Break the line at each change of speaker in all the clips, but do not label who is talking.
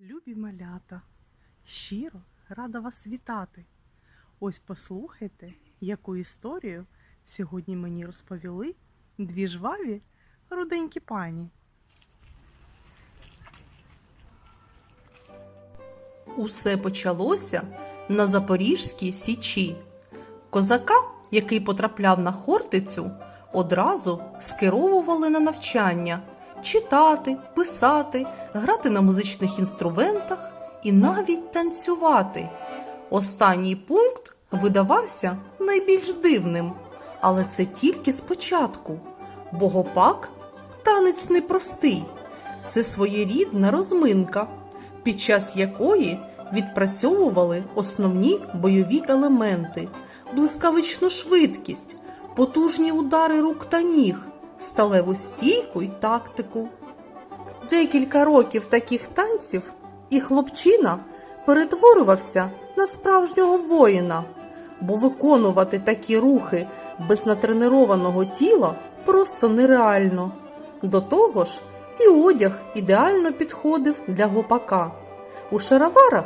Любі малята, щиро рада вас вітати. Ось послухайте, яку історію сьогодні мені розповіли дві жваві руденькі пані. Усе почалося на Запорізькій січі. Козака, який потрапляв на Хортицю, одразу скеровували на навчання читати, писати, грати на музичних інструментах і навіть танцювати. Останній пункт видавався найбільш дивним, але це тільки спочатку. Бо гопак танець непростий, це своєрідна розминка, під час якої відпрацьовували основні бойові елементи, блискавичну швидкість, потужні удари рук та ніг, сталеву стійку й тактику. Декілька років таких танців, і хлопчина перетворювався на справжнього воїна, бо виконувати такі рухи без натренованого тіла просто нереально. До того ж, і одяг ідеально підходив для гопака. У шароварах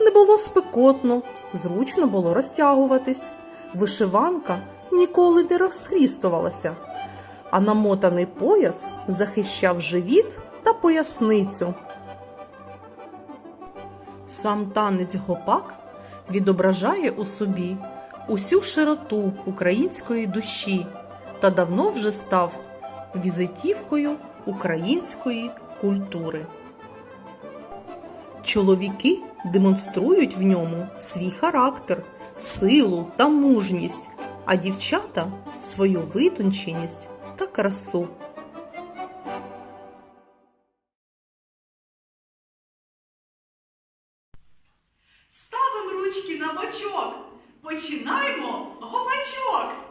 не було спекотно, зручно було розтягуватись. Вишиванка ніколи не розхрістувалася, а намотаний пояс захищав живіт та поясницю. Сам танець гопак відображає у собі усю широту української душі та давно вже став візитівкою української культури. Чоловіки демонструють в ньому свій характер, силу та мужність, а дівчата свою витонченість та красу.
Ставимо ручки на бочок. Починаймо гопачок.